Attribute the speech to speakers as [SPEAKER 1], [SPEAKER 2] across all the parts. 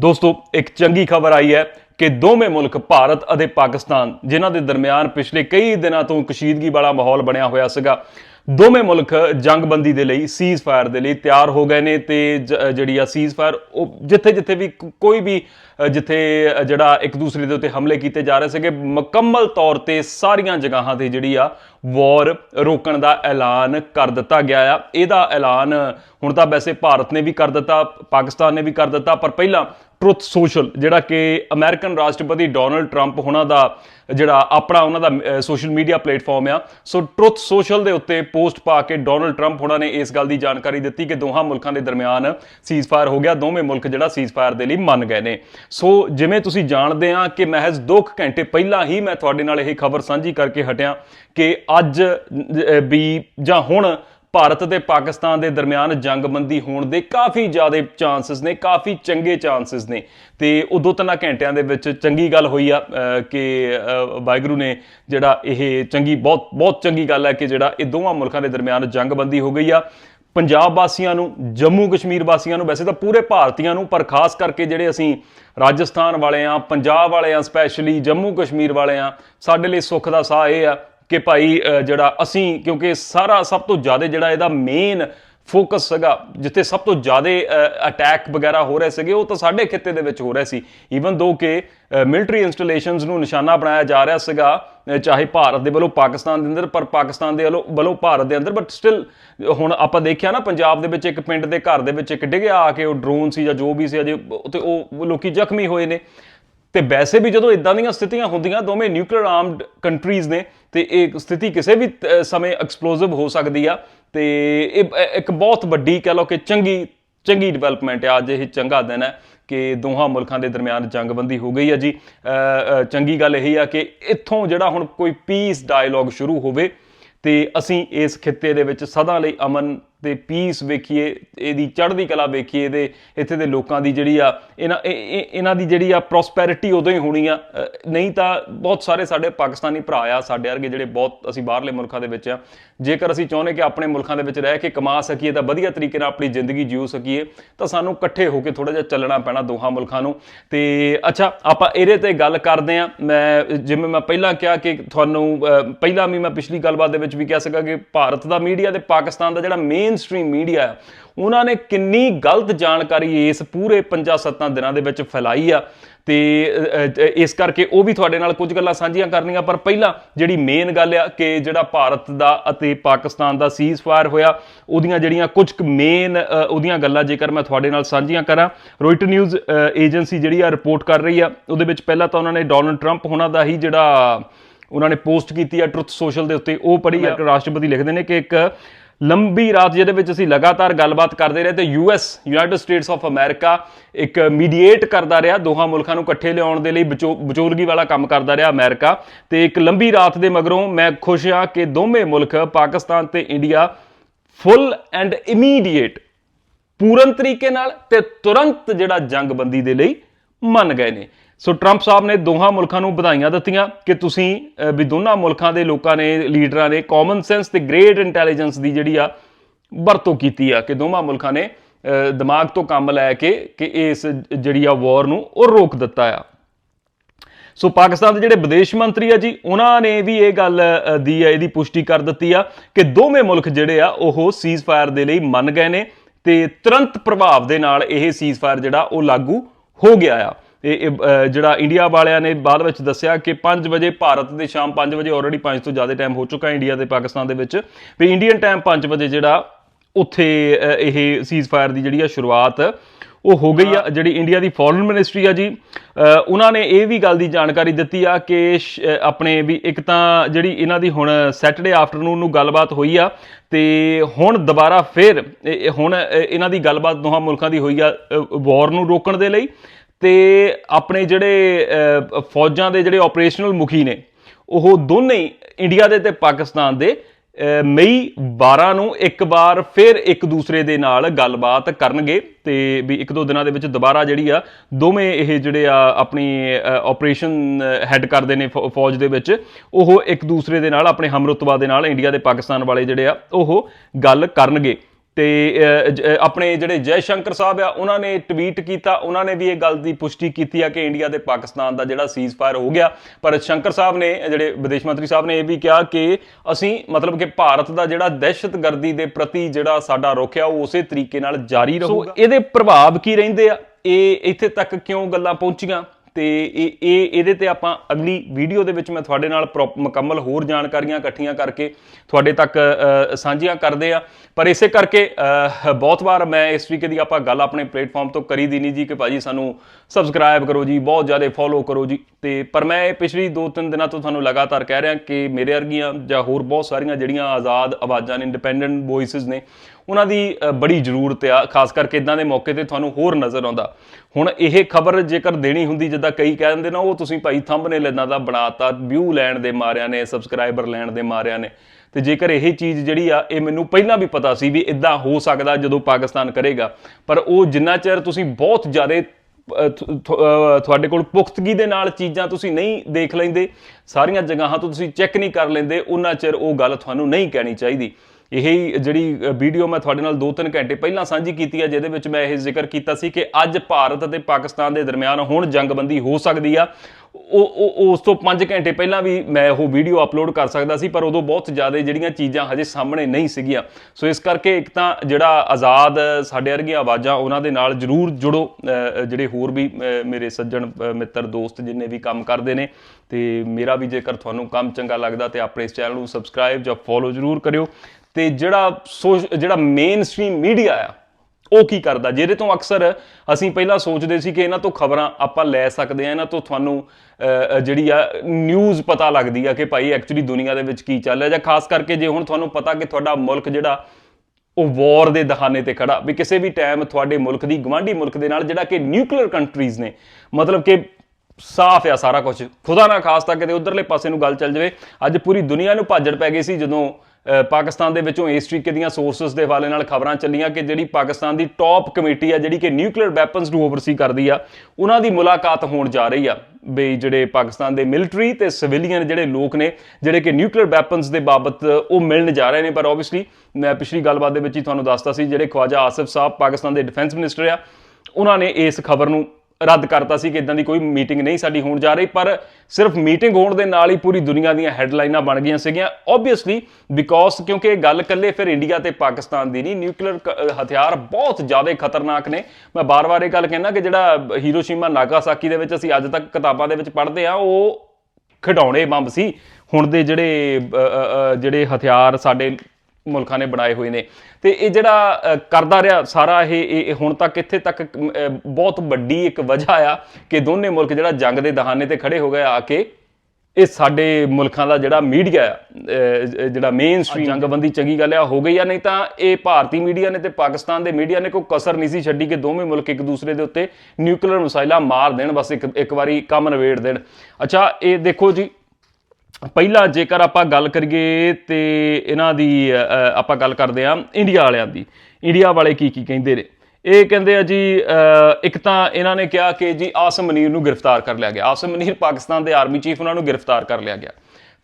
[SPEAKER 1] ਦੋਸਤੋ, ਇੱਕ ਚੰਗੀ ਖਬਰ ਆਈ ਹੈ ਕਿ ਦੋਵੇਂ ਮੁਲਕ, ਭਾਰਤ ਅਤੇ ਪਾਕਿਸਤਾਨ, ਜਿਨ੍ਹਾਂ ਦੇ ਦਰਮਿਆਨ ਪਿਛਲੇ ਕਈ ਦਿਨਾਂ ਤੋਂ ਕਸ਼ੀਦਗੀ ਵਾਲਾ ਮਾਹੌਲ ਬਣਿਆ ਹੋਇਆ ਸੀਗਾ, ਦੋਵੇਂ ਮੁਲਕ ਜੰਗਬੰਦੀ ਦੇ ਲਈ ਸੀਜ਼ ਫਾਇਰ ਦੇ ਲਈ ਤਿਆਰ ਹੋ ਗਏ ਨੇ ਤੇ ਜ- ਜਿਹੜੀ ਆ ਸੀਜ਼ ਫਾਇਰ ਉਹ ਜਿੱਥੇ ਜਿੱਥੇ ਵੀ ਕੋਈ ਵੀ ਜਿੱਥੇ ਜਿਹੜਾ ਇੱਕ ਦੂਸਰੇ ਦੇ ਉੱਤੇ ਹਮਲੇ ਕੀਤੇ ਜਾ ਰਹੇ ਸੀਗੇ। ਮੁਕੰਮਲ ਤੌਰ ਤੇ ਸਾਰੀਆਂ ਜਗ੍ਹਾਵਾਂ ਤੇ ਜਿਹੜੀ ਆ, ਵਾਰ ਰੋਕਣ ਦਾ ਐਲਾਨ ਕਰ ਦਿੱਤਾ ਗਿਆ ਆ। ਇਹਦਾ ਐਲਾਨ ਹੁਣ ਤਾਂ ਵੈਸੇ ਭਾਰਤ ਨੇ ਵੀ ਕਰ ਦਿੱਤਾ, ਪਾਕਿਸਤਾਨ ਨੇ ਵੀ ਕਰ ਦਿੱਤਾ, ਪਰ ਪਹਿਲਾਂ ਟਰੁੱਥ ਸੋਸ਼ਲ, ਜਿਹੜਾ ਕਿ ਅਮਰੀਕਨ ਰਾਸ਼ਟਰਪਤੀ ਡੋਨਲਡ ਟਰੰਪ ਉਹਨਾਂ ਦਾ, ਜਿਹੜਾ ਆਪਣਾ ਉਹਨਾਂ ਦਾ ਸੋਸ਼ਲ ਮੀਡੀਆ ਪਲੇਟਫਾਰਮ ਆ। ਸੋ ਟਰੁੱਥ ਸੋਸ਼ਲ ਦੇ ਉੱਤੇ ਪੋਸਟ ਪਾ ਕੇ ਡੋਨਲਡ ਟਰੰਪ ਉਹਨਾਂ ਨੇ ਇਸ ਗੱਲ ਦੀ ਜਾਣਕਾਰੀ ਦਿੱਤੀ ਕਿ ਦੋਹਾਂ ਮੁਲਕਾਂ ਦੇ ਦਰਮਿਆਨ ਸੀਜ਼ ਫਾਇਰ ਹੋ ਗਿਆ। ਦੋਵੇਂ ਮੁਲਕ ਜਿਹੜਾ ਸੀਜ਼ ਫਾਇਰ ਦੇ ਲਈ ਮੰਨ ਗਏ ਨੇ। ਸੋ ਜਿਵੇਂ ਤੁਸੀਂ ਜਾਣਦੇ ਆ ਕਿ ਮਹਿਜ਼ 2 ਘੰਟੇ ਪਹਿਲਾਂ ਹੀ ਮੈਂ ਤੁਹਾਡੇ ਨਾਲ ਇਹ ਖਬਰ ਸਾਂਝੀ ਕਰਕੇ ਹਟਿਆ ਕਿ ਅੱਜ ਵੀ ਜਾਂ ਹੁਣ ਭਾਰਤ ਤੇ ਪਾਕਿਸਤਾਨ ਦੇ ਦਰਮਿਆਨ ਜੰਗਬੰਦੀ ਹੋਣ ਦੇ ਕਾਫੀ ਜ਼ਿਆਦਾ ਚਾਂਸਸ ਨੇ ਕਾਫੀ ਚੰਗੇ ਚਾਂਸਸ ਨੇ। ਤੇ ਉਹ ਦੋ ਤਿੰਨ ਘੰਟਿਆਂ ਦੇ ਵਿੱਚ ਚੰਗੀ ਗੱਲ ਹੋਈ ਆ ਕਿ ਅ, ਵਾਹਿਗੁਰੂ ਨੇ ਜਿਹੜਾ ਇਹ ਚੰਗੀ ਬਹੁਤ ਬਹੁਤ ਚੰਗੀ ਗੱਲ ਹੈ ਕਿ ਜਿਹੜਾ ਇਹ ਦੋਵਾਂ ਮੁਲਕਾਂ ਦੇ ਦਰਮਿਆਨ ਜੰਗਬੰਦੀ ਹੋ ਗਈ ਆ। ਪੰਜਾਬ ਵਾਸੀਆਂ ਨੂੰ, ਜੰਮੂ ਕਸ਼ਮੀਰ ਵਾਸੀਆਂ ਨੂੰ, ਵੈਸੇ ਤਾਂ ਪੂਰੇ ਭਾਰਤੀਆਂ ਨੂੰ, ਪਰ ਖਾਸ ਕਰਕੇ ਜਿਹੜੇ ਅਸੀਂ ਰਾਜਸਥਾਨ ਵਾਲੇ ਆ ਪੰਜਾਬ ਵਾਲੇ ਆ ਸਪੈਸ਼ਲੀ ਜੰਮੂ ਕਸ਼ਮੀਰ ਵਾਲੇ ਆ ਸਾਡੇ ਲਈ ਸੁੱਖ ਦਾ ਸਾਹ ਇਹ ਆ ਕਿ ਭਾਈ ਜਿਹੜਾ ਅਸੀਂ, ਕਿਉਂਕਿ ਸਾਰਾ ਸਭ ਤੋਂ ਜ਼ਿਆਦਾ ਜਿਹੜਾ ਇਹਦਾ ਮੇਨ ਫੋਕਸ ਸੀਗਾ ਜਿੱਥੇ ਸਭ ਤੋਂ ਜ਼ਿਆਦਾ ਅਟੈਕ ਵਗੈਰਾ ਹੋ ਰਹੇ ਸੀਗੇ, ਉਹ ਤਾਂ ਸਾਡੇ ਖਿੱਤੇ ਦੇ ਵਿੱਚ ਹੋ ਰਹੇ ਸੀ। ਈਵਨ ਦੋ ਕਿ ਮਿਲਟਰੀ ਇੰਸਟਾਲੇਸ਼ਨਸ ਨੂੰ ਨਿਸ਼ਾਨਾ ਬਣਾਇਆ ਜਾ ਰਿਹਾ ਸੀਗਾ ਚਾਹੇ ਭਾਰਤ ਦੇ ਵੱਲੋਂ ਪਾਕਿਸਤਾਨ ਦੇ ਅੰਦਰ, ਪਰ ਪਾਕਿਸਤਾਨ ਦੇ ਵੱਲੋਂ ਵੱਲੋਂ ਭਾਰਤ ਦੇ ਅੰਦਰ ਬਟ ਸਟਿਲ ਹੁਣ ਆਪਾਂ ਦੇਖਿਆ ਨਾ, ਪੰਜਾਬ ਦੇ ਵਿੱਚ ਇੱਕ ਪਿੰਡ ਦੇ ਘਰ ਦੇ ਵਿੱਚ ਇੱਕ ਡਿੱਗਿਆ ਆ ਕੇ ਉਹ ਡਰੋਨ ਸੀ ਜਾਂ ਜੋ ਵੀ ਸੀ, ਅਜੇ ਤੇ ਉਹ ਲੋਕੀ ਜ਼ਖਮੀ ਹੋਏ ਨੇ। ਤੇ ਵੈਸੇ ਵੀ ਜਦੋਂ ਇਦਾਂ ਦੀਆਂ ਸਥਿਤੀਆਂ ਹੁੰਦੀਆਂ, ਦੋਵੇਂ ਨਿਊਕਲੀਅਰ ਆਰਮਡ ਕੰਟਰੀਜ਼ ਨੇ, ਤੇ ਇਹ ਸਥਿਤੀ ਕਿਸੇ ਵੀ ਸਮੇਂ ਐਕਸਪਲੋਸਿਵ ਹੋ ਸਕਦੀ ਆ। ਤੇ ਇਹ ਇੱਕ ਬਹੁਤ ਵੱਡੀ ਕਹ ਲਓ ਕਿ ਚੰਗੀ ਚੰਗੀ ਡਿਵੈਲਪਮੈਂਟ ਆ। ਅੱਜ ਇਹ ਚੰਗਾ ਦਿਨ ਹੈ ਕਿ ਦੋਹਾਂ ਮੁਲਕਾਂ ਦੇ ਦਰਮਿਆਨ ਜੰਗਬੰਦੀ ਹੋ ਗਈ ਹੈ ਜੀ। ਚੰਗੀ ਗੱਲ ਇਹ ਆ ਕਿ ਇੱਥੋਂ ਜਿਹੜਾ ਹੁਣ ਕੋਈ ਪੀਸ ਡਾਇਲੌਗ ਸ਼ੁਰੂ ਹੋਵੇ, ਤੇ ਅਸੀਂ ਇਸ ਖਿੱਤੇ ਦੇ ਵਿੱਚ ਸਦਾ ਲਈ ਅਮਨ ਤੇ ਪੀਸ ਵੇਖੀਏ, ਇਹਦੀ ਚੜ੍ਹਦੀ ਕਲਾ ਵੇਖੀਏ ਤੇ ਇੱਥੇ ਦੇ ਲੋਕਾਂ ਦੀ ਜਿਹੜੀ ਆ, ਇਹਨਾਂ, ਇਹ- ਇਹ- ਇਹਨਾਂ ਦੀ ਜਿਹੜੀ ਆ ਪ੍ਰੋਸਪੈਰਿਟੀ ਉਦੋਂ ਹੀ ਹੋਣੀ ਆ। ਨਹੀਂ ਤਾਂ ਬਹੁਤ ਸਾਰੇ ਸਾਡੇ ਪਾਕਿਸਤਾਨੀ ਭਰਾ ਆ, ਸਾਡੇ ਵਰਗੇ ਜਿਹੜੇ ਬਹੁਤ ਅਸੀਂ ਬਾਹਰਲੇ ਮੁਲਕਾਂ ਦੇ ਵਿੱਚ ਆ। ਜੇਕਰ ਅਸੀਂ ਚਾਹੁੰਦੇ ਕਿ ਆਪਣੇ ਮੁਲਕਾਂ ਦੇ ਵਿੱਚ ਰਹਿ ਕੇ ਕਮਾ ਸਕੀਏ, ਤਾਂ ਵਧੀਆ ਤਰੀਕੇ ਨਾਲ ਆਪਣੀ ਜ਼ਿੰਦਗੀ ਜੀਉ ਸਕੀਏ, ਤਾਂ ਸਾਨੂੰ ਇਕੱਠੇ ਹੋ ਕੇ ਥੋੜਾ ਜਿਹਾ ਚੱਲਣਾ ਪੈਣਾ ਦੋਹਾਂ ਮੁਲਕਾਂ ਨੂੰ। ਤੇ ਅੱਛਾ, ਆਪਾਂ ਇਹਦੇ ਤੇ ਗੱਲ ਕਰਦੇ ਆ। ਮੈਂ, ਜਿਵੇਂ ਮੈਂ ਪਹਿਲਾਂ ਕਿਹਾ ਕਿ ਤੁਹਾਨੂੰ ਪਹਿਲਾਂ ਵੀ ਮੈਂ ਪਿਛਲੀ ਗੱਲਬਾਤ ਦੇ ਵਿੱਚ ਵੀ ਕਿਹਾ ਸੀਗਾ ਕਿ ਭਾਰਤ ਦਾ ਮੀਡੀਆ ਤੇ ਪਾਕਿਸਤਾਨ ਦਾ ਜਿਹੜਾ ਮੇਨ ਸਟ੍ਰੀਮ ਮੀਡੀਆ ਹੈ ਉਹਨਾਂ ਨੇ ਕਿੰਨੀ ਗਲਤ ਜਾਣਕਾਰੀ ਇਸ ਪੂਰੇ 5-7 ਦਿਨਾਂ ਦੇ ਵਿੱਚ ਫੈਲਾਈ ਆ ਤੇ ਇਸ ਕਰਕੇ ਉਹ ਵੀ ਤੁਹਾਡੇ ਨਾਲ ਕੁਝ ਗੱਲਾਂ ਸਾਂਝੀਆਂ ਕਰਨੀਆਂ ਪਰ ਪਹਿਲਾਂ ਜਿਹੜੀ ਮੇਨ ਗੱਲ ਆ ਕਿ ਜਿਹੜਾ ਭਾਰਤ ਦਾ ਅਤੇ ਪਾਕਿਸਤਾਨ ਦਾ ਸੀਜ਼ ਫਾਇਰ ਹੋਇਆ ਉਹਦੀਆਂ ਜਿਹੜੀਆਂ ਕੁਝ ਮੇਨ ਉਹਦੀਆਂ ਗੱਲਾਂ ਜੇਕਰ ਮੈਂ ਤੁਹਾਡੇ ਨਾਲ ਸਾਂਝੀਆਂ ਕਰਾਂ ਰੋਇਟਰ ਨਿਊਜ਼ ਏਜੰਸੀ ਜਿਹੜੀ ਆ ਰਿਪੋਰਟ ਕਰ ਰਹੀ ਆ ਉਹਦੇ ਵਿੱਚ ਪਹਿਲਾਂ ਤਾਂ ਉਹਨਾਂ ਨੇ ਡੋਨਲਡ ਟਰੰਪ ਹੋਣਾ ਦਾ ਹੀ ਜਿਹੜਾ ਉਹਨਾਂ ਨੇ ਪੋਸਟ ਕੀਤੀ ਆ ਟਰੁੱਥ ਸੋਸ਼ਲ ਦੇ ਉੱਤੇ ਉਹ ਪੜ੍ਹੀ ਆ ਰਾਸ਼ਟਰਪਤੀ ਲਿਖਦੇ ਨੇ ਕਿ ਇੱਕ ਲੰਬੀ ਰਾਤ ਜਿਹਦੇ ਵਿੱਚ ਅਸੀਂ ਲਗਾਤਾਰ ਗੱਲਬਾਤ ਕਰਦੇ ਰਹੇ ਤੇ US United States of America ਇੱਕ ਮੀਡੀਏਟ ਕਰਦਾ ਰਿਹਾ, ਦੋਹਾਂ ਮੁਲਕਾਂ ਨੂੰ ਇਕੱਠੇ ਲਿਆਉਣ ਦੇ ਲਈ ਵਿਚੋ- ਵਿਚੋਲਗੀ ਵਾਲਾ ਕੰਮ ਕਰਦਾ ਰਿਹਾ ਅਮਰੀਕਾ ਤੇ ਇੱਕ ਲੰਬੀ ਰਾਤ ਦੇ ਮਗਰੋਂ ਮੈਂ ਖੁਸ਼ ਹਾਂ ਕਿ ਦੋਵੇਂ ਮੁਲਕ, ਪਾਕਿਸਤਾਨ ਤੇ ਇੰਡੀਆ ਫੁੱਲ ਐਂਡ ਇਮੀਡੀਏਟ ਪੂਰਨ ਤਰੀਕੇ ਨਾਲ ਤੇ ਤੁਰੰਤ ਜਿਹੜਾ ਜੰਗਬੰਦੀ ਦੇ ਲਈ ਮੰਨ ਗਏ ਨੇ। ਸੋ ਟਰੰਪ ਸਾਹਿਬ ਨੇ ਦੋਹਾਂ ਮੁਲਕਾਂ ਨੂੰ ਵਧਾਈਆਂ ਦਿੱਤੀਆਂ ਕਿ ਤੁਸੀਂ ਵੀ ਦੋਨਾਂ ਮੁਲਕਾਂ ਦੇ ਲੋਕਾਂ ਨੇ, ਲੀਡਰਾਂ ਨੇ ਕਾਮਨ ਸੈਂਸ ਤੇ ਗ੍ਰੇਟ ਇੰਟੈਲੀਜੈਂਸ ਦੀ ਜਿਹੜੀ ਆ ਵਰਤੋਂ ਕੀਤੀ ਆ ਕਿ ਦੋਵਾਂ ਮੁਲਕਾਂ ਨੇ ਦਿਮਾਗ ਤੋਂ ਕੰਮ ਲੈ ਕੇ ਕਿ ਇਸ ਜਿਹੜੀ ਆ ਵਾਰ ਨੂੰ ਉਹ ਰੋਕ ਦਿੱਤਾ ਆ। ਸੋ ਪਾਕਿਸਤਾਨ ਦੇ ਜਿਹੜੇ ਵਿਦੇਸ਼ ਮੰਤਰੀ ਆ ਜੀ, ਉਹਨਾਂ ਨੇ ਵੀ ਇਹ ਗੱਲ ਦੀ ਆ, ਇਹਦੀ ਪੁਸ਼ਟੀ ਕਰ ਦਿੱਤੀ ਆ ਕਿ ਦੋਵੇਂ ਮੁਲਕ ਜਿਹੜੇ ਆ ਉਹ ਸੀਜ਼ ਫਾਇਰ ਦੇ ਲਈ ਮੰਨ ਗਏ ਨੇ ਤੇ ਤੁਰੰਤ ਪ੍ਰਭਾਵ ਦੇ ਨਾਲ ਇਹ ਸੀਜ਼ ਫਾਇਰ ਜਿਹੜਾ ਉਹ ਲਾਗੂ ਹੋ ਗਿਆ ਆ। ਇਹ ਜਿਹੜਾ ਇੰਡੀਆ ਵਾਲਿਆਂ ਨੇ ਬਾਅਦ ਵਿੱਚ ਦੱਸਿਆ ਕਿ 5 ਵਜੇ ਭਾਰਤ ਦੇ ਸ਼ਾਮ 5 ਵਜੇ ਆਲਰੇਡੀ 5 ਤੋਂ ਜ਼ਿਆਦਾ ਟਾਈਮ ਹੋ ਚੁੱਕਾ ਇੰਡੀਆ ਤੇ ਪਾਕਿਸਤਾਨ ਦੇ ਵਿੱਚ। ਵੀ ਇੰਡੀਅਨ ਟਾਈਮ 5 ਵਜੇ ਜਿਹੜਾ ਉੱਥੇ ਇਹ ਸੀਜ਼ ਫਾਇਰ ਦੀ ਜਿਹੜੀ ਆ ਸ਼ੁਰੂਆਤ ਉਹ ਹੋ ਗਈ ਆ ਜਿਹੜੀ ਇੰਡੀਆ ਦੀ ਫੋਰਨ ਮਿਨਿਸਟਰੀ ਆ ਜੀ। ਉਹਨਾਂ ਨੇ ਇਹ ਵੀ ਗੱਲ ਦੀ ਜਾਣਕਾਰੀ ਦਿੱਤੀ ਆ ਕਿ ਆਪਣੇ ਵੀ ਇੱਕ ਤਾਂ ਜਿਹੜੀ ਇਹਨਾਂ ਦੀ ਹੁਣ ਸੈਟਰਡੇ ਆਫਟਰਨੂਨ ਨੂੰ ਗੱਲਬਾਤ ਹੋਈ ਆ ਤੇ ਹੁਣ ਦੁਬਾਰਾ ਫਿਰ ਹੁਣ ਇਹਨਾਂ ਦੀ ਗੱਲਬਾਤ ਦੋਹਾਂ ਮੁਲਕਾਂ ਦੀ ਹੋਈ ਆ ਵਾਰ ਨੂੰ ਰੋਕਣ ਦੇ ਲਈ। ਤੇ ਆਪਣੇ ਜਿਹੜੇ ਫੌਜਾਂ ਦੇ ਜਿਹੜੇ ਆਪਰੇਸ਼ਨਲ ਮੁਖੀ ਨੇ, ਉਹ ਦੋਨੇ ਇੰਡੀਆ ਦੇ ਤੇ ਪਾਕਿਸਤਾਨ ਦੇ ਮਈ 12 ਨੂੰ ਇੱਕ ਵਾਰ ਫਿਰ ਇੱਕ ਦੂਸਰੇ ਦੇ ਨਾਲ ਗੱਲਬਾਤ ਕਰਨਗੇ ਤੇ ਵੀ ਇੱਕ ਦੋ ਦਿਨਾਂ ਦੇ ਵਿੱਚ ਦੁਬਾਰਾ ਜਿਹੜੀ ਆ, ਦੋਵੇਂ ਇਹ ਜਿਹੜੇ ਆ, ਆਪਣੀ ਆਪਰੇਸ਼ਨ ਹੈੱਡ ਕਰਦੇ ਨੇ ਫੌ- ਫੌਜ ਦੇ ਵਿੱਚ, ਉਹ ਇੱਕ ਦੂਸਰੇ ਦੇ ਨਾਲ, ਆਪਣੇ ਹਮਰਤਬਾ ਦੇ ਨਾਲ ਇੰਡੀਆ ਤੇ ਪਾਕਿਸਤਾਨ ਵਾਲੇ ਜਿਹੜੇ ਆ, ਉਹ ਗੱਲ ਕਰਨਗੇ। ਤੇ ਆਪਣੇ ਜਿਹੜੇ ਜੈ ਸ਼ੰਕਰ ਸਾਹਿਬ ਆ ਉਹਨਾਂ ਨੇ ਟਵੀਟ ਕੀਤਾ ਉਹਨਾਂ ਨੇ ਵੀ ਇਹ ਗੱਲ ਦੀ ਪੁਸ਼ਟੀ ਕੀਤੀ ਆ ਕਿ ਇੰਡੀਆ ਤੇ ਪਾਕਿਸਤਾਨ ਦਾ ਜਿਹੜਾ ਸੀਜ਼ਫਾਇਰ ਹੋ ਗਿਆ। ਪਰ ਸ਼ੰਕਰ ਸਾਹਿਬ ਨੇ ਜਿਹੜੇ ਵਿਦੇਸ਼ ਮੰਤਰੀ ਸਾਹਿਬ ਨੇ ਇਹ ਵੀ ਕਿਹਾ ਕਿ ਅਸੀਂ ਮਤਲਬ ਕਿ ਭਾਰਤ ਦਾ ਜਿਹੜਾ ਦਹਿਸ਼ਤਗਰਦੀ ਦੇ ਪ੍ਰਤੀ ਜਿਹੜਾ ਸਾਡਾ ਰੁਖ ਆ ਉਹ ਉਸੇ ਤਰੀਕੇ ਨਾਲ ਜਾਰੀ ਰਹੂਗਾ। ਇਹਦੇ ਪ੍ਰਭਾਵ ਕੀ ਰਹਿੰਦੇ ਆ? ਇਹ ਇੱਥੇ ਤੱਕ ਕਿਉਂ ਗੱਲਾਂ ਪਹੁੰਚੀਆਂ? ਤੇ ਇਹ ਇਹ, ਇਹਦੇ ਤੇ ਆਪਾਂ ਅਗਲੀ ਵੀਡੀਓ ਦੇ ਵਿੱਚ ਮੈਂ ਤੁਹਾਡੇ ਨਾਲ ਪ੍ਰੋਪ- ਮੁਕੰਮਲ ਹੋਰ ਜਾਣਕਾਰੀਆਂ ਇਕੱਠੀਆਂ ਕਰਕੇ ਤੁਹਾਡੇ ਤੱਕ ਸਾਂਝੀਆਂ ਕਰਦੇ ਆ। ਪਰ ਇਸੇ ਕਰਕੇ ਬਹੁਤ ਵਾਰ ਮੈਂ ਇਸ ਤਰੀਕੇ ਦੀ ਆਪਾਂ ਗੱਲ ਆਪਣੇ ਪਲੇਟਫਾਰਮ ਤੋਂ ਕਰੀ ਦੀ ਨਹੀਂ ਜੀ ਕਿ ਭਾਜੀ ਸਾਨੂੰ ਸਬਸਕ੍ਰਾਈਬ ਕਰੋ ਜੀ, ਬਹੁਤ ਜ਼ਿਆਦਾ ਫੋਲੋ ਕਰੋ ਜੀ। ਤੇ ਪਰ ਮੈਂ ਇਹ ਪਿਛਲੀ 2-3 ਦਿਨਾਂ ਤੋਂ ਤੁਹਾਨੂੰ ਲਗਾਤਾਰ ਕਹਿ ਰਿਹਾ ਕਿ ਮੇਰੇ ਵਰਗੀਆਂ ਜਾਂ ਹੋਰ ਬਹੁਤ ਸਾਰੀਆਂ ਜਿਹੜੀਆਂ ਆਜ਼ਾਦ ਆਵਾਜ਼ਾਂ ਨੇ ਇੰਡੀਪੈਂਡੈਂਟ ਵੌਇਸਸ ਨੇ, ਉਹਨਾਂ ਦੀ ਬੜੀ ਜ਼ਰੂਰਤ ਆ। ਖਾਸ ਕਰਕੇ ਇਦਾਂ ਦੇ ਮੌਕੇ ਤੇ ਤੁਹਾਨੂੰ ਹੋਰ ਨਜ਼ਰ ਆਉਂਦਾ। ਹੁਣ ਇਹ ਖਬਰ ਜੇਕਰ ਦੇਣੀ ਹੁੰਦੀ, ਜਿੱਦਾਂ ਕਈ ਕਹਿ ਦਿੰਦੇ ਨਾ, ਉਹ ਤੁਸੀਂ ਭਾਈ ਥੰਬਨੇਲ ਇਦਾਂ ਦਾ ਬਣਾਤਾ ਵਿਊ ਲੈਣ ਦੇ ਮਾਰਿਆਂ ਨੇ ਸਬਸਕ੍ਰਾਈਬਰ ਲੈਣ ਦੇ ਮਾਰਿਆਂ ਨੇ। ਤੇ ਜੇਕਰ ਇਹ ਚੀਜ਼ ਜਿਹੜੀ ਆ, ਇਹ ਮੈਨੂੰ ਪਹਿਲਾਂ ਵੀ ਪਤਾ ਸੀ ਵੀ ਇਦਾਂ ਹੋ ਸਕਦਾ ਜਦੋਂ ਪਾਕਿਸਤਾਨ ਕਰੇਗਾ। ਪਰ ਉਹ ਜਿੰਨਾ ਚਿਰ ਤੁਸੀਂ ਬਹੁਤ ਜ਼ਿਆਦਾ ਤੁਹਾਡੇ ਕੋਲ ਪੁਖਤਗੀ ਦੇ ਨਾਲ ਚੀਜ਼ਾਂ ਤੁਸੀਂ ਨਹੀਂ ਦੇਖ ਲੈਂਦੇ, ਸਾਰੀਆਂ ਜਗ੍ਹਾਵਾਂ ਤੋਂ ਤੁਸੀਂ ਚੈੱਕ ਨਹੀਂ ਕਰ ਲੈਂਦੇ ਉਹਨਾਂ ਚਿਰ ਉਹ ਗੱਲ ਤੁਹਾਨੂੰ ਨਹੀਂ ਕਹਿਣੀ ਚਾਹੀਦੀ। ਇਹ ਜਿਹੜੀ ਵੀਡੀਓ ਮੈਂ ਤੁਹਾਡੇ ਨਾਲ 2-3 ਘੰਟੇ ਪਹਿਲਾਂ ਸਾਂਝੀ ਕੀਤੀ ਹੈ ਜਿਹਦੇ ਵਿੱਚ ਮੈਂ ਇਹ ਜ਼ਿਕਰ ਕੀਤਾ ਸੀ ਕਿ ਅੱਜ ਭਾਰਤ ਅਤੇ ਪਾਕਿਸਤਾਨ ਦੇ ਦਰਮਿਆਨ ਹੁਣ ਜੰਗਬੰਦੀ ਹੋ ਸਕਦੀ ਆ। ਉਹ ਉਹ ਉਸ ਤੋਂ 5 ਘੰਟੇ ਪਹਿਲਾਂ ਵੀ ਮੈਂ ਉਹ ਵੀਡੀਓ ਅਪਲੋਡ ਕਰ ਸਕਦਾ ਸੀ, ਪਰ ਉਦੋਂ ਬਹੁਤ ਜ਼ਿਆਦਾ ਜਿਹੜੀਆਂ ਚੀਜ਼ਾਂ ਹਜੇ ਸਾਹਮਣੇ ਨਹੀਂ ਸੀਗੀਆਂ। ਸੋ ਇਸ ਕਰਕੇ ਇੱਕ ਤਾਂ ਜਿਹੜਾ ਆਜ਼ਾਦ, ਸਾਡੇ ਵਰਗੀਆਂ ਆਵਾਜ਼ਾਂ, ਉਹਨਾਂ ਦੇ ਨਾਲ ਜਰੂਰ ਜੁੜੋ ਜਿਹੜੇ ਹੋਰ ਵੀ ਮੇਰੇ ਸੱਜਣ ਮਿੱਤਰ, ਦੋਸਤ ਜਿੰਨੇ ਵੀ ਕੰਮ ਕਰਦੇ ਨੇ, ਤੇ ਮੇਰਾ ਵੀ ਜੇਕਰ ਤੁਹਾਨੂੰ ਕੰਮ ਚੰਗਾ ਲੱਗਦਾ ਤੇ ਆਪਣੇ ਇਸ ਚੈਨਲ ਨੂੰ ਸਬਸਕ੍ਰਾਈਬ ਜਾਂ ਫੋਲੋ ਜਰੂਰ ਕਰਿਓ। ਤੇ ਜਿਹੜਾ ਸੋਸ਼- ਜਿਹੜਾ ਮੇਨ ਸਟ੍ਰੀਮ ਮੀਡੀਆ ਆ, ਉਹ ਕੀ ਕਰਦਾ? ਜਿਹਦੇ ਤੋਂ ਅਕਸਰ ਅਸੀਂ ਪਹਿਲਾਂ ਸੋਚਦੇ ਸੀ ਕਿ ਇਹਨਾਂ ਤੋਂ ਖਬਰਾਂ ਆਪਾਂ ਲੈ ਸਕਦੇ ਆ ਇਹਨਾਂ ਤੋਂ ਤੁਹਾਨੂੰ ਜਿਹੜੀ ਆ ਨਿਊਜ਼ ਪਤਾ ਲੱਗਦੀ ਆ ਕਿ ਭਾਈ ਐਕਚੁਅਲੀ ਦੁਨੀਆ ਦੇ ਵਿੱਚ ਕੀ ਚੱਲ ਰਿਹਾ। ਜਾਂ ਖਾਸ ਕਰਕੇ ਜੇ ਹੁਣ ਤੁਹਾਨੂੰ ਪਤਾ ਕਿ ਤੁਹਾਡਾ ਮੁਲਕ ਜਿਹੜਾ, ਉਹ ਵਾਰ ਦੇ ਦਹਾਨੇ ਤੇ ਖੜਾ, ਵੀ ਕਿਸੇ ਵੀ ਟਾਈਮ ਤੁਹਾਡੇ ਮੁਲਕ ਦੀ ਗਵਾਂਢੀ ਮੁਲਕ ਦੇ ਨਾਲ ਜਿਹੜਾ ਕਿ ਨਿਊਕਲੀਅਰ ਕੰਟਰੀਜ਼ ਨੇ, ਮਤਲਬ ਕਿ ਸਾਫ਼ ਆ ਸਾਰਾ ਕੁਝ ਖੁਦਾ ਨਾ ਖਾਸਤਾ ਕਿਤੇ ਉਧਰਲੇ ਪਾਸੇ ਨੂੰ ਗੱਲ ਚੱਲ ਜਾਵੇ। ਅੱਜ ਪੂਰੀ ਦੁਨੀਆ ਨੂੰ ਭਾਜੜ ਪੈ ਗਈ ਸੀ ਜਦੋਂ ਪਾਕਿਸਤਾਨ ਦੇ ਵਿੱਚੋਂ ਇਸ ਤਰੀਕੇ ਦੀਆਂ ਸੋਰਸਸ ਦੇ ਹਵਾਲੇ ਨਾਲ ਖਬਰਾਂ ਚੱਲੀਆਂ ਕਿ ਜਿਹੜੀ ਪਾਕਿਸਤਾਨ ਦੀ ਟੌਪ ਕਮੇਟੀ ਆ, ਜਿਹੜੀ ਕਿ ਨਿਊਕਲੀਅਰ ਵੈਪਨਸ ਨੂੰ ਓਵਰਸੀ ਕਰਦੀ ਆ, ਉਹਨਾਂ ਦੀ ਮੁਲਾਕਾਤ ਹੋਣ ਜਾ ਰਹੀ ਆ। ਬਈ ਜਿਹੜੇ ਪਾਕਿਸਤਾਨ ਦੇ ਮਿਲਟਰੀ ਤੇ ਸਿਵਿਲੀਅਨ ਜਿਹੜੇ ਲੋਕ ਨੇ, ਜਿਹੜੇ ਕਿ ਨਿਊਕਲੀਅਰ ਵੈਪਨਸ ਦੇ ਬਾਬਤ ਉਹ ਮਿਲਣ ਜਾ ਰਹੇ ਨੇ, ਪਰ ਆਬਵੀਅਸਲੀ ਮੈਂ ਪਿਛਲੀ ਗੱਲਬਾਤ ਦੇ ਵਿੱਚ ਹੀ ਤੁਹਾਨੂੰ ਦੱਸਤਾ ਸੀ, ਜਿਹੜੇ ਖਵਾਜਾ ਆਸਿਫ ਸਾਹਿਬ ਪਾਕਿਸਤਾਨ ਦੇ ਡਿਫੈਂਸ ਮਿਨਿਸਟਰ ਆ, ਉਹਨਾਂ ਨੇ ਇਸ ਖਬਰ ਨੂੰ ਰੱਦ ਕਰਤਾ ਸੀ ਕਿ ਇਦਾਂ ਦੀ ਕੋਈ ਮੀਟਿੰਗ ਨਹੀਂ ਸਾਡੀ ਹੋਣ ਜਾ ਰਹੀ, ਪਰ ਸਿਰਫ ਮੀਟਿੰਗ ਹੋਣ ਦੇ ਨਾਲ ਹੀ ਪੂਰੀ ਦੁਨੀਆ ਦੀਆਂ ਹੈਡਲਾਈਨਾਂ ਬਣ ਗਈਆਂ ਸੀਗੀਆਂ। ਆਬਵੀਅਸਲੀ ਬਿਕੋਜ਼ ਕਿਉਂਕਿ ਇਹ ਗੱਲ ਇਕੱਲੇ ਫਿਰ ਇੰਡੀਆ ਤੇ ਪਾਕਿਸਤਾਨ ਦੀ ਨਹੀਂ ਨਿਊਕਲੀਅਰ ਹਥਿਆਰ ਬਹੁਤ ਜ਼ਿਆਦਾ ਖਤਰਨਾਕ ਨੇ। ਮੈਂ ਬਾਰ-ਬਾਰ ਇਹ ਗੱਲ ਕਹਿੰਦਾ ਕਿ ਜਿਹੜਾ ਹੀਰੋਸ਼ੀਮਾ ਨਾਗਾਸਾਕੀ ਦੇ ਵਿੱਚ ਅਸੀਂ ਅੱਜ ਤੱਕ ਕਿਤਾਬਾਂ ਦੇ ਵਿੱਚ ਪੜ੍ਹਦੇ ਆ ਉਹ ਖਿਡੌਣੇ ਬੰਬ ਸੀ। ਹੁਣ ਦੇ ਜਿਹੜੇ ਜਿਹੜੇ ਹਥਿਆਰ ਸਾਡੇ ਮੁਲਕਾਂ ਨੇ ਬਣਾਏ ਹੋਏ ਨੇ। ਤੇ ਇਹ ਜਿਹੜਾ ਕਰਦਾ ਰਿਹਾ ਸਾਰਾ ਇਹ ਇਹ ਹੁਣ ਤੱਕ ਇੱਥੇ ਤੱਕ ਬਹੁਤ ਵੱਡੀ ਇੱਕ ਵਜ੍ਹਾ ਆ ਕਿ ਦੋਨੇ ਮੁਲਕ ਜਿਹੜਾ ਜੰਗ ਦੇ ਦਹਾਨੇ ਤੇ ਖੜੇ ਹੋ ਗਏ ਆ ਕੇ ਇਹ ਸਾਡੇ ਮੁਲਕਾਂ ਦਾ ਜਿਹੜਾ ਮੀਡੀਆ ਆ ਜਿਹੜਾ ਮੇਨ ਸਟ੍ਰੀਮ ਜੰਗਬੰਦੀ ਚੰਗੀ ਗੱਲ ਆ ਹੋ ਗਈ ਆ ਨਹੀਂ ਤਾਂ ਇਹ ਭਾਰਤੀ ਮੀਡੀਆ ਨੇ ਤੇ ਪਾਕਿਸਤਾਨ ਦੇ ਮੀਡੀਆ ਨੇ ਕੋਈ ਕਸਰ ਨਹੀਂ ਸੀ ਛੱਡੀ ਕਿ ਦੋਵੇਂ ਮੁਲਕ ਇੱਕ ਦੂਸਰੇ ਦੇ ਉੱਤੇ ਨਿਊਕਲੀਅਰ ਮਿਸਾਈਲਾਂ ਮਾਰ ਦੇਣ ਬਸ ਇੱਕ ਇੱਕ ਵਾਰੀ ਕੰਮ ਨਵੇੜ ਦੇਣ। ਅੱਛਾ ਇਹ ਦੇਖੋ ਜੀ ਪਹਿਲਾਂ ਜੇਕਰ ਆਪਾਂ ਗੱਲ ਕਰੀਏ ਤੇ ਇਹਨਾਂ ਦੀ ਆਪਾਂ ਗੱਲ ਕਰਦੇ ਆ ਇੰਡੀਆ ਵਾਲਿਆਂ ਦੀ। ਇੰਡੀਆ ਵਾਲੇ ਕੀ ਕੀ ਕਹਿੰਦੇ ਨੇ? ਇਹ ਕਹਿੰਦੇ ਆ ਜੀ ਇੱਕ ਤਾਂ ਇਹਨਾਂ ਨੇ ਕਿਹਾ ਕਿ ਜੀ ਆਸਮ ਮਨੀਰ ਨੂੰ ਗ੍ਰਿਫਤਾਰ ਕਰ ਲਿਆ ਗਿਆ। ਆਸਮ ਮਨੀਰ ਪਾਕਿਸਤਾਨ ਦੇ ਆਰਮੀ ਚੀਫ, ਉਹਨਾਂ ਨੂੰ ਗ੍ਰਿਫਤਾਰ ਕਰ ਲਿਆ ਗਿਆ।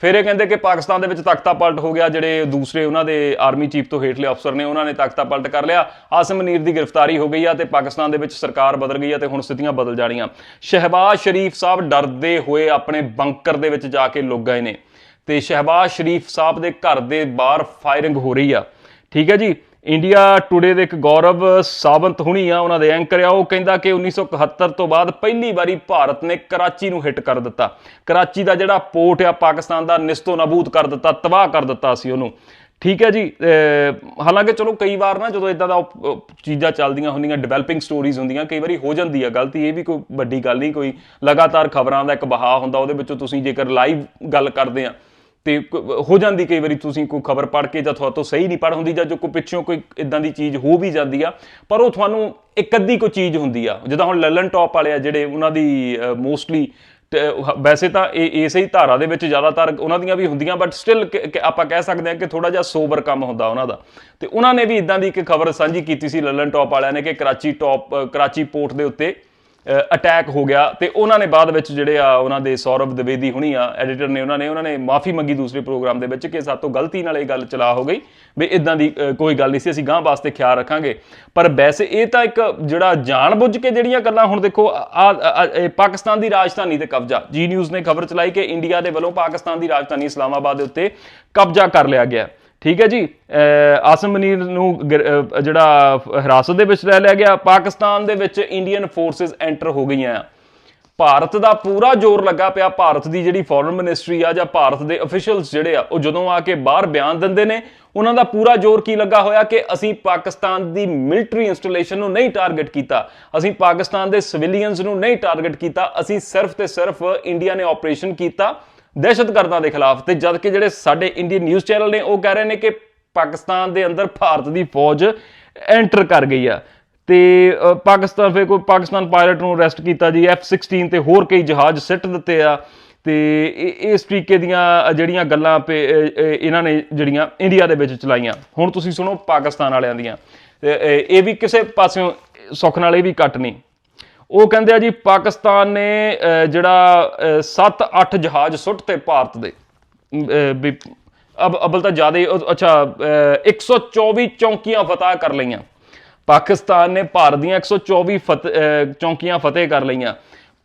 [SPEAKER 1] ਫਿਰ ਇਹ ਕਹਿੰਦੇ ਕਿ ਪਾਕਿਸਤਾਨ ਦੇ ਵਿੱਚ ਤਖਤਾ ਪਲਟ ਹੋ ਗਿਆ, ਜਿਹੜੇ ਦੂਸਰੇ ਉਹਨਾਂ ਦੇ ਆਰਮੀ ਚੀਫ ਤੋਂ ਹੇਠਲੇ ਅਫਸਰ ਨੇ, ਉਹਨਾਂ ਨੇ ਤਖਤਾ ਪਲਟ ਕਰ ਲਿਆ। ਆਸਮ ਮਨੀਰ ਦੀ ਗ੍ਰਿਫਤਾਰੀ ਹੋ ਗਈ ਆ ਤੇ ਪਾਕਿਸਤਾਨ ਦੇ ਵਿੱਚ ਸਰਕਾਰ ਬਦਲ ਗਈ ਆ ਤੇ ਹੁਣ ਸਥਿਤੀਆਂ ਬਦਲ ਜਾਣੀਆਂ। ਸ਼ਹਿਬਾਜ਼ ਸ਼ਰੀਫ ਸਾਹਿਬ ਡਰਦੇ ਹੋਏ ਆਪਣੇ ਬੰਕਰ ਦੇ ਵਿੱਚ ਜਾ ਕੇ ਲੁਕ ਗਏ ਨੇ। ਤੇ ਸ਼ਹਿਬਾਜ਼ ਸ਼ਰੀਫ ਸਾਹਿਬ ਦੇ ਘਰ ਦੇ ਬਾਹਰ ਫਾਇਰਿੰਗ ਹੋ ਰਹੀ ਆ। ਠੀਕ ਹੈ ਜੀ? ਇੰਡੀਆ ਟੁਡੇ ਦੇ ਇੱਕ ਗੌਰਵ ਸਾਵੰਤ ਹੁਣੀ ਆ, ਉਹਨਾਂ ਦੇ ਐਂਕਰ ਆ, ਉਹ ਕਹਿੰਦਾ ਕਿ 1971 ਤੋਂ ਬਾਅਦ ਪਹਿਲੀ ਵਾਰੀ ਭਾਰਤ ਨੇ ਕਰਾਚੀ ਨੂੰ ਹਿੱਟ ਕਰ ਦਿੱਤਾ। ਕਰਾਚੀ ਦਾ ਜਿਹੜਾ ਪੋਰਟ ਆ, ਪਾਕਿਸਤਾਨ ਦਾ ਨਿਸਤੋ ਨਾਬੂਦ ਕਰ ਦਿੱਤਾ, ਤਬਾਹ ਕਰ ਦਿੱਤਾ ਸੀ ਉਹਨੂੰ। ਠੀਕ ਹੈ ਜੀ ਹਾਲਾਂਕਿ ਚਲੋ ਕਈ ਵਾਰ ਨਾ ਜਦੋਂ ਇਦਾਂ ਦਾ ਉਹ- ਚੀਜ਼ਾਂ ਚੱਲਦੀਆਂ ਹੁੰਦੀਆਂ ਡਿਵੈਲਪਿੰਗ ਸਟੋਰੀਜ਼ ਹੁੰਦੀਆਂ, ਕਈ ਵਾਰੀ ਹੋ ਜਾਂਦੀ ਆ ਗਲਤੀ, ਇਹ ਵੀ ਕੋਈ ਵੱਡੀ ਗੱਲ ਨਹੀਂ, ਕੋਈ ਲਗਾਤਾਰ ਖਬਰਾਂ ਦਾ ਇੱਕ ਬਹਾਅ ਹੁੰਦਾ, ਉਹਦੇ ਵਿੱਚੋਂ ਤੁਸੀਂ ਜੇਕਰ ਲਾਈਵ ਗੱਲ ਕਰਦੇ ਆ ਤੇ ਕ- ਹੋ ਜਾਂਦੀ ਕਈ ਵਾਰੀ ਤੁਸੀਂ ਕੋਈ ਖਬਰ ਪੜ੍ਹ ਕੇ ਜਾਂ ਤੁਹਾਤੋਂ ਸਹੀ ਨਹੀਂ ਪੜ੍ਹ ਹੁੰਦੀ ਜਾਂ ਜੋ ਕੋਈ ਪਿੱਛੋਂ ਕੋਈ ਇਦਾਂ ਦੀ ਚੀਜ਼ ਹੋ ਵੀ ਜਾਂਦੀ ਆ, ਪਰ ਉਹ ਤੁਹਾਨੂੰ ਇੱਕ ਅੱਧੀ ਕੋਈ ਚੀਜ਼ ਹੁੰਦੀ ਆ। ਜਿੱਦਾਂ ਹੁਣ ਲੱਲਨ ਟੌਪ ਵਾਲੇ ਆ ਜਿਹੜੇ ਉਹਨਾਂ ਦੀ ਮੋਸਟਲੀ ਵੈਸੇ ਤਾਂ ਇਹ ਇਸੇ ਹੀ ਧਾਰਾ ਦੇ ਵਿੱਚ ਜ਼ਿਆਦਾਤਰ ਉਹਨਾਂ ਦੀਆਂ ਵੀ ਹੁੰਦੀਆਂ ਬਟ ਸਟਿਲ ਆਪਾਂ ਕਹਿ ਸਕਦੇ ਹਾਂ ਕਿ ਥੋੜਾ ਜਿਹਾ ਸੋਬਰ ਕੰਮ ਹੁੰਦਾ ਉਹਨਾਂ ਦਾ। ਤੇ ਉਹਨਾਂ ਨੇ ਵੀ ਇਦਾਂ ਦੀ ਇੱਕ ਖਬਰ ਸਾਂਝੀ ਕੀਤੀ ਸੀ ਲੱਲਨ ਟੌਪ ਵਾਲਿਆਂ ਨੇ ਕਿ ਕਰਾਚੀ ਟੌਪ ਕਰਾਚੀ ਪੋਰਟ ਦੇ ਉੱਤੇ ਅਟੈਕ ਹੋ ਗਿਆ ਤੇ ਉਹਨਾਂ ਨੇ ਬਾਅਦ ਵਿੱਚ ਜਿਹੜੇ ਆ, ਉਹਨਾਂ ਦੇ ਸੌਰਵ ਦਵੇਦੀ ਹੁਣੀ ਆ ਐਡੀਟਰ ਨੇ ਉਹਨਾਂ ਨੇ ਉਹਨਾਂ ਨੇ ਮਾਫੀ ਮੰਗੀ ਦੂਸਰੇ ਪ੍ਰੋਗਰਾਮ ਦੇ ਵਿੱਚ ਕਿ ਸਾਤੋਂ ਗਲਤੀ ਨਾਲ ਇਹ ਗੱਲ ਚਲਾ ਹੋ ਗਈ ਵੀ ਇਦਾਂ ਦੀ ਕੋਈ ਗੱਲ ਨਹੀਂ ਸੀ, ਅਸੀਂ ਗਾਂ ਵਾਸਤੇ ਖਿਆਲ ਰੱਖਾਂਗੇ। ਪਰ ਵੈਸੇ ਇਹ ਤਾਂ ਇੱਕ ਜਿਹੜਾ ਜਾਣਬੁੱਝ ਕੇ ਜਿਹੜੀਆਂ ਗੱਲਾਂ ਹੁਣ ਦੇਖੋ, ਆ ਪਾਕਿਸਤਾਨ ਦੀ ਰਾਜਧਾਨੀ ਤੇ ਕਬਜ਼ਾ। ਜੀ ਨਿਊਜ਼ ਨੇ ਖਬਰ ਚਲਾਈ ਕਿ ਇੰਡੀਆ ਦੇ ਵੱਲੋਂ ਪਾਕਿਸਤਾਨ ਦੀ ਰਾਜਧਾਨੀ ਇਸਲਾਮਾਬਾਦ ਦੇ ਉੱਤੇ ਕਬਜ਼ਾ ਕਰ ਲਿਆ ਗਿਆ। ਠੀਕ ਹੈ ਜੀ ਆਸਮ ਮਨੀਰ ਨੂੰ ਗਿਰ- ਜਿਹੜਾ ਹਿਰਾਸਤ ਦੇ ਵਿੱਚ ਲੈ ਲਿਆ ਗਿਆ, ਪਾਕਿਸਤਾਨ ਦੇ ਵਿੱਚ ਇੰਡੀਅਨ ਫੋਰਸਸ ਐਂਟਰ ਹੋ ਗਈਆਂ ਆ। ਭਾਰਤ ਦਾ ਪੂਰਾ ਜ਼ੋਰ ਲੱਗਾ ਪਿਆ, ਭਾਰਤ ਦੀ ਜਿਹੜੀ ਫੋਰਨ ਮਿਨਿਸਟਰੀ ਆ ਜਾਂ ਭਾਰਤ ਦੇ ਅਫੀਸ਼ੀਅਲਸ ਜਿਹੜੇ ਆ, ਉਹ ਜਦੋਂ ਆ ਕੇ ਬਾਹਰ ਬਿਆਨ ਦਿੰਦੇ ਨੇ, ਉਹਨਾਂ ਦਾ ਪੂਰਾ ਜ਼ੋਰ ਕੀ ਲੱਗਾ ਹੋਇਆ ਕਿ ਅਸੀਂ ਪਾਕਿਸਤਾਨ ਦੀ ਮਿਲਟਰੀ ਇੰਸਟਾਲੇਸ਼ਨ ਨੂੰ ਨਹੀਂ ਟਾਰਗੇਟ ਕੀਤਾ, ਅਸੀਂ ਪਾਕਿਸਤਾਨ ਦੇ ਸਿਵਿਲੀਅਨਸ ਨੂੰ ਨਹੀਂ ਟਾਰਗੇਟ ਕੀਤਾ, ਅਸੀਂ ਸਿਰਫ ਤੇ ਸਿਰਫ ਇੰਡੀਆ ਨੇ ਆਪਰੇਸ਼ਨ ਕੀਤਾ। ਦਹਿਸ਼ਤਗਰਦਾਂ ਦੇ ਖਿਲਾਫ। ਤੇ ਜਦ ਕਿ ਜਿਹੜੇ ਸਾਡੇ ਇੰਡੀਅਨ ਨਿਊਜ਼ ਚੈਨਲ ਨੇ, ਉਹ ਕਹਿ ਰਹੇ ਨੇ ਕਿ ਪਾਕਿਸਤਾਨ ਦੇ ਅੰਦਰ ਭਾਰਤ ਦੀ ਫੌਜ ਐਂਟਰ ਕਰ ਗਈ ਆ। ਤੇ ਪਾਕਿਸਤਾਨ ਫੇ ਕੋਈ ਪਾਕਿਸਤਾਨ ਪਾਇਲਟ ਨੂੰ ਅਰੈਸਟ ਕੀਤਾ ਜੀ, F16 ਤੇ ਹੋਰ ਕਈ ਜਹਾਜ਼ ਸਿੱਟ ਦਿੱਤੇ ਆ। ਤੇ ਇਸ ਤਰੀਕੇ ਦੀਆਂ ਜਿਹੜੀਆਂ ਗੱਲਾਂ ਪੇ ਇਹਨਾਂ ਨੇ ਜਿਹੜੀਆਂ ਇੰਡੀਆ ਦੇ ਵਿੱਚ ਚਲਾਈਆਂ। ਹੁਣ ਤੁਸੀਂ ਸੁਣੋ ਪਾਕਿਸਤਾਨ ਵਾਲਿਆਂ ਦੀਆਂ। ਇਹ ਵੀ ਕਿਸੇ ਪਾਸਿਓਂ ਸੁੱਖ ਨਾਲ ਇਹ ਵੀ ਕੱਟ ਨਹੀਂ। ਉਹ ਕਹਿੰਦੇ ਆ ਜੀ ਪਾਕਿਸਤਾਨ ਨੇ ਜਿਹੜਾ 7-8 ਜਹਾਜ਼ ਸੁੱਟ ਤੇ ਭਾਰਤ ਦੇ। ਅ, ਵੀ ਅਬ ਅਬਲ ਤਾਂ ਜ਼ਿਆਦਾ ਹੀ- ਉਹ- ਅੱਛਾ ਅ, 124 ਚੌਂਕੀਆਂ ਫਤਿਹ ਕਰ ਲਈਆਂ। ਪਾਕਿਸਤਾਨ ਨੇ ਭਾਰਤ ਦੀਆਂ 124 ਫਤ- ਚੌਂਕੀਆਂ ਫਤਿਹ ਕਰ ਲਈਆਂ।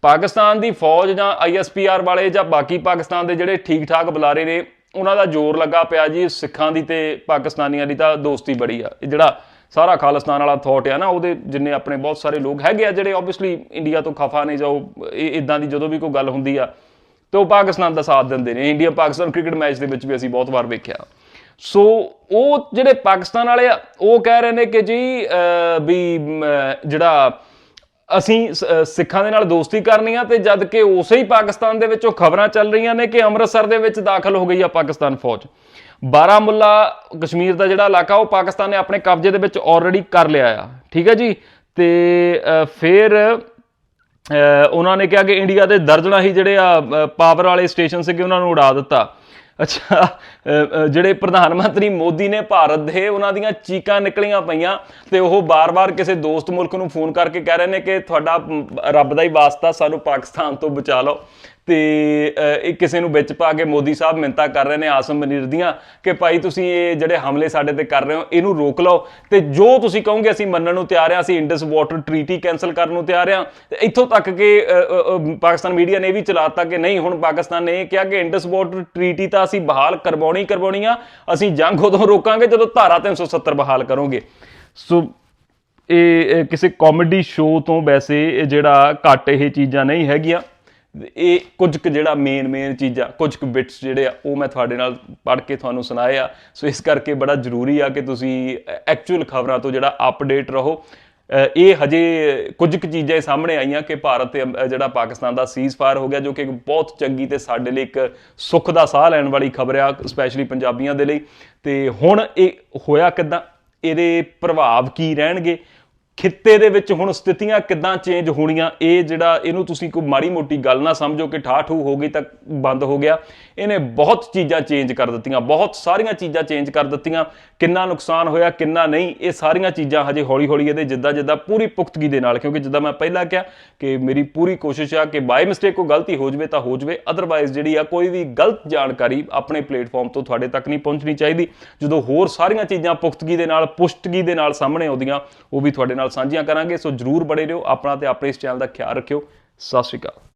[SPEAKER 1] ਪਾਕਿਸਤਾਨ ਦੀ ਫੌਜ ਜਾਂ ਆਈਐਸਪੀਆਰ ਵਾਲੇ ਜਾਂ ਬਾਕੀ ਪਾਕਿਸਤਾਨ ਦੇ ਜਿਹੜੇ ਠੀਕ ਠਾਕ ਬੁਲਾਰੇ ਨੇ ਉਹਨਾਂ ਦਾ ਜ਼ੋਰ ਲੱਗਾ ਪਿਆ ਜੀ ਸਿੱਖਾਂ ਦੀ ਤੇ ਪਾਕਿਸਤਾਨੀਆਂ ਦੀ ਤਾਂ ਦੋਸਤੀ ਬੜੀ ਆ। ਜਿਹੜਾ ਸਾਰਾ ਖਾਲਿਸਤਾਨ ਵਾਲਾ ਥਾਟ ਆ ਨਾ, ਉਹਦੇ ਜਿੰਨੇ ਆਪਣੇ ਬਹੁਤ ਸਾਰੇ ਲੋਕ ਹੈਗੇ ਆ ਜਿਹੜੇ ਆਬਵੀਅਸਲੀ ਇੰਡੀਆ ਤੋਂ ਖਫਾ ਨੇ ਜੋ ਇਦਾਂ ਦੀ ਜਦੋਂ ਵੀ ਕੋਈ ਗੱਲ ਹੁੰਦੀ ਆ, ਤੇ ਉਹ ਪਾਕਿਸਤਾਨ ਦਾ ਸਾਥ ਦਿੰਦੇ ਨੇ। ਇੰਡੀਆ ਪਾਕਿਸਤਾਨ ਕ੍ਰਿਕਟ ਮੈਚ ਦੇ ਵਿੱਚ ਵੀ ਅਸੀਂ ਬਹੁਤ ਵਾਰ ਵੇਖਿਆ। ਸੋ ਉਹ ਜਿਹੜੇ ਪਾਕਿਸਤਾਨ ਵਾਲੇ ਆ, ਉਹ ਕਹਿ ਰਹੇ ਨੇ ਕਿ ਜੀ ਵੀ ਜਿਹੜਾ ਅਸੀਂ ਸ- ਸਿੱਖਾਂ ਦੇ ਨਾਲ ਦੋਸਤੀ ਕਰਨੀ ਆ ਤੇ ਜਦ ਕਿ ਉਸੇ ਹੀ ਪਾਕਿਸਤਾਨ ਦੇ ਵਿੱਚ ਉਹ ਖਬਰਾਂ ਚੱਲ ਰਹੀਆਂ ਨੇ ਕਿ ਅੰਮ੍ਰਿਤਸਰ ਦੇ ਵਿੱਚ ਦਾਖਲ ਹੋ ਗਈ ਆ ਪਾਕਿਸਤਾਨ ਫੌਜ। ਬਾਰਾਮੁੱਲਾ ਕਸ਼ਮੀਰ ਦਾ ਜਿਹੜਾ ਇਲਾਕਾ, ਉਹ ਪਾਕਿਸਤਾਨ ਨੇ ਆਪਣੇ ਕਬਜ਼ੇ ਦੇ ਵਿੱਚ ਆਲਰੇਡੀ ਕਰ ਲਿਆ ਆ। ਠੀਕ ਹੈ ਜੀ? ਤੇ ਫਿਰ ਉਹਨਾਂ ਨੇ ਕਿਹਾ ਕਿ ਇੰਡੀਆ ਦੇ ਦਰਜਣਾ ਹੀ ਜਿਹੜੇ ਆ ਪਾਵਰ ਵਾਲੇ ਸਟੇਸ਼ਨ ਸੀਗੇ, ਉਹਨਾਂ ਨੂੰ ਉਡਾ ਦਿੱਤਾ। ਅੱਛਾ ਅਹ, ਜਿਹੜੇ ਪ੍ਰਧਾਨ ਮੰਤਰੀ ਮੋਦੀ ਨੇ ਭਾਰਤ ਦੇ ਉਹਨਾਂ ਦੀਆਂ ਚੀਕਾਂ ਨਿਕਲੀਆਂ ਪਈਆਂ ਤੇ ਉਹ ਬਾਰ-ਬਾਰ ਕਿਸੇ ਦੋਸਤ ਮੁਲਕ ਨੂੰ ਫੋਨ ਕਰਕੇ ਕਹਿ ਰਹੇ ਨੇ ਕਿ ਤੁਹਾਡਾ ਰੱਬ ਦਾ ਹੀ ਵਾਸਤਾ ਸਾਨੂੰ ਪਾਕਿਸਤਾਨ ਤੋਂ ਬਚਾ ਲਓ। ਤੇ ਇਹ ਕਿਸੇ ਨੂੰ ਵਿੱਚ ਪਾ ਕੇ ਮੋਦੀ ਸਾਹਿਬ ਮਿੰਤਾ ਕਰ ਰਹੇ ਨੇ ਆਸਮ ਮਨੀਰ ਦੀਆਂ ਕਿ ਭਾਈ ਤੁਸੀਂ ਇਹ ਜਿਹੜੇ ਹਮਲੇ ਸਾਡੇ ਤੇ ਕਰ ਰਹੇ ਹੋ, ਇਹਨੂੰ ਰੋਕ ਲਓ। ਤੇ ਜੋ ਤੁਸੀਂ ਕਹੋਗੇ, ਅਸੀਂ ਮੰਨਣ ਨੂੰ ਤਿਆਰ ਹਾਂ, ਅਸੀਂ ਇੰਡਸ ਵਾਟਰ ਟ੍ਰੀਟੀ ਕੈਨਸਲ ਕਰਨ ਨੂੰ ਤਿਆਰ ਹਾਂ। ਤੇ ਇੱਥੋਂ ਤੱਕ ਕਿ ਪਾਕਿਸਤਾਨ ਮੀਡੀਆ ਨੇ ਇਹ ਵੀ ਚਲਾਤਾ ਕਿ ਨਹੀਂ, ਹੁਣ ਪਾਕਿਸਤਾਨ ਨੇ ਇਹ ਕਿਹਾ ਕਿ ਇੰਡਸ ਵਾਟਰ ਟ੍ਰੀਟੀ ਤਾਂ ਅਸੀਂ ਬਹਾਲ ਕਰਵਾਉਣੀ ਕਰਵਾਉਣੀ ਆ, ਅਸੀਂ ਜੰਗ ਉਦੋਂ ਰੋਕਾਂਗੇ ਜਦੋਂ ਧਾਰਾ 370 ਬਹਾਲ ਕਰੋਗੇ। ਸੋ, ਇਹ ਕਿਸੇ ਕਾਮੇਡੀ ਸ਼ੋਅ ਤੋਂ ਵੈਸੇ ਜਿਹੜਾ ਘੱਟ ਇਹ ਚੀਜ਼ਾਂ ਨਹੀਂ ਹੈਗੀਆਂ। ਇਹ ਕੁਝ ਕੁ ਜਿਹੜਾ ਮੇਨ ਮੇਨ ਚੀਜ਼ਾਂ, ਕੁਝ ਕੁ ਬਿਟਸ ਜਿਹੜੇ ਆ, ਉਹ ਮੈਂ ਤੁਹਾਡੇ ਨਾਲ ਪੜ੍ਹ ਕੇ ਤੁਹਾਨੂੰ ਸੁਣਾਏ ਆ। ਸੋ ਇਸ ਕਰਕੇ ਬੜਾ ਜ਼ਰੂਰੀ ਆ ਕਿ ਤੁਸੀਂ ਐਕਚੁਅਲ ਖਬਰਾਂ ਤੋਂ ਜਿਹੜਾ ਅਪਡੇਟ ਰਹੋ। ਇਹ ਹਜੇ ਕੁਝ ਕੁ ਚੀਜ਼ਾਂ ਸਾਹਮਣੇ ਆਈਆਂ ਕਿ ਭਾਰਤ ਤੇ ਜਿਹੜਾ ਪਾਕਿਸਤਾਨ ਦਾ ਸੀਜ਼ਫਾਇਰ ਹੋ ਗਿਆ, ਜੋ ਕਿ ਇੱਕ ਬਹੁਤ ਚੰਗੀ ਤੇ ਸਾਡੇ ਲਈ ਇੱਕ ਸੁੱਖ ਦਾ ਸਾਹ ਲੈਣ ਵਾਲੀ ਖਬਰ ਆ ਸਪੈਸ਼ਲੀ ਪੰਜਾਬੀਆਂ ਦੇ ਲਈ। ਤੇ ਹੁਣ ਇਹ ਹੋਇਆ ਕਿਦਾਂ? ਇਹਦੇ ਪ੍ਰਭਾਵ ਕੀ ਰਹਿਣਗੇ? ਖਿੱਤੇ ਦੇ ਵਿੱਚ ਹੁਣ ਸਥਿਤੀਆਂ ਕਿੱਦਾਂ ਚੇਂਜ ਹੋਣੀਆਂ, ਇਹ ਜਿਹੜਾ, ਇਹਨੂੰ ਤੁਸੀਂ ਕੋਈ ਮਾੜੀ ਮੋਟੀ ਗੱਲ ਨਾ ਸਮਝੋ ਕਿ ਠਾਠੂ ਹੋ ਗਈ ਤਾਂ ਬੰਦ ਹੋ ਗਿਆ। ਇਹਨੇ ਬਹੁਤ ਚੀਜ਼ਾਂ ਚੇਂਜ ਕਰ ਦਿੱਤੀਆਂ, ਬਹੁਤ ਸਾਰੀਆਂ ਚੀਜ਼ਾਂ ਚੇਂਜ ਕਰ ਦਿੱਤੀਆਂ। ਕਿੰਨਾ ਨੁਕਸਾਨ ਹੋਇਆ, ਕਿੰਨਾ ਨਹੀਂ, ਇਹ ਸਾਰੀਆਂ ਚੀਜ਼ਾਂ ਹਜੇ ਹੌਲੀ ਹੌਲੀ ਇਹਦੇ ਜਿੱਦਾਂ ਜਿੱਦਾਂ ਪੂਰੀ ਪੁਖਤਗੀ ਦੇ ਨਾਲ, ਕਿਉਂਕਿ ਜਿੱਦਾਂ ਮੈਂ ਪਹਿਲਾਂ ਕਿਹਾ ਕਿ ਮੇਰੀ ਪੂਰੀ ਕੋਸ਼ਿਸ਼ ਆ ਕਿ ਬਾਈ ਮਿਸਟੇਕ ਕੋਈ ਗਲਤੀ ਹੋ ਜਵੇ ਤਾਂ ਹੋ ਜਵੇ ਅਦਰਵਾਈਜ਼ ਜਿਹੜੀ ਆ ਕੋਈ ਵੀ ਗਲਤ ਜਾਣਕਾਰੀ ਆਪਣੇ ਪਲੇਟਫਾਰਮ ਤੋਂ ਤੁਹਾਡੇ ਤੱਕ ਨਹੀਂ ਪਹੁੰਚਣੀ ਚਾਹੀਦੀ। ਜਦੋਂ ਹੋਰ ਸਾਰੀਆਂ ਚੀਜ਼ਾਂ ਪੁਖਤਗੀ ਦੇ ਨਾਲ, ਪੁਸ਼ਟਗੀ ਦੇ ਨਾਲ ਸਾਹਮਣੇ ਆਉਂਦੀਆਂ, ਉਹ ਵੀ ਤੁਹਾਡੇ ਨਾਲ ਸਾਂਝੀਆਂ ਕਰਾਂਗੇ। ਸੋ ਜਰੂਰ ਬੜੇ ਰਹੋ, ਆਪਣਾ ਤੇ ਆਪਣੇ ਇਸ ਚੈਨਲ ਦਾ ਖਿਆਲ ਰੱਖਿਓ। ਸਤਿ ਸ਼੍ਰੀ ਅਕਾਲ।